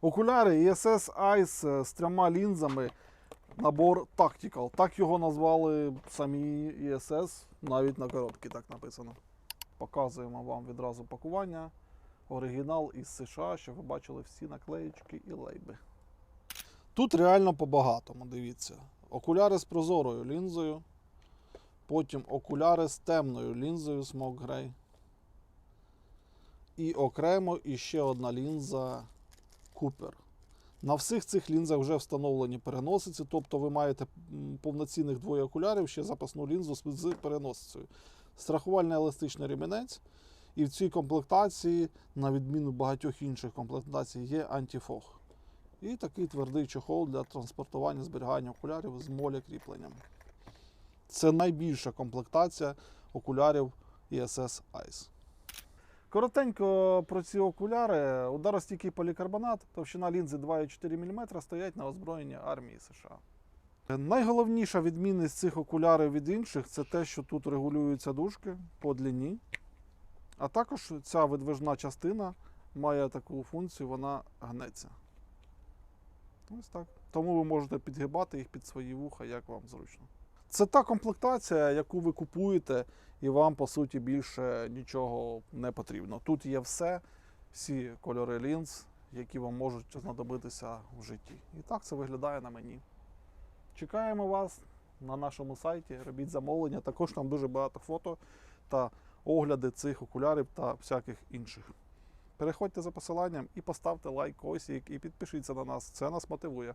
Окуляри ESS Ice з трьома лінзами. Набор Tactical. Так його назвали самі ESS, навіть на коробці так написано. Показуємо вам відразу пакування. Оригінал із США, щоб ви бачили всі наклеїчки і лейби. Тут реально по-багатому, дивіться. Окуляри з прозорою лінзою. Потім окуляри з темною лінзою Smoke Gray. І окремо іще одна лінза Cooper. На всіх цих лінзах вже встановлені переносиці, тобто ви маєте повноцінних двоє окулярів, ще запасну лінзу з- переносицею. Страхувальний еластичний ремінець. І в цій комплектації, на відміну багатьох інших комплектацій, є антифог. І такий твердий чохол для транспортування зберігання окулярів з моля кріпленням. Це найбільша комплектація окулярів ESS Ice. Коротенько про ці окуляри. Ударостійкий полікарбонат, товщина лінзи 2,4 мм стоять на озброєнні армії США. Найголовніша відмінність цих окулярів від інших це те, що тут регулюються дужки по длині. А також ця видвижна частина має таку функцію, вона гнеться. Ось так. Тому ви можете підгибати їх під свої вуха, як вам зручно. Це та комплектація, яку ви купуєте, і вам, по суті, більше нічого не потрібно. Тут є все, всі кольори лінз, які вам можуть знадобитися в житті. І так це виглядає на мені. Чекаємо вас на нашому сайті, робіть замовлення. Також там дуже багато фото та огляди цих окулярів та всяких інших. Переходьте за посиланням і поставте лайк ось і і підпишіться на нас. Це нас мотивує.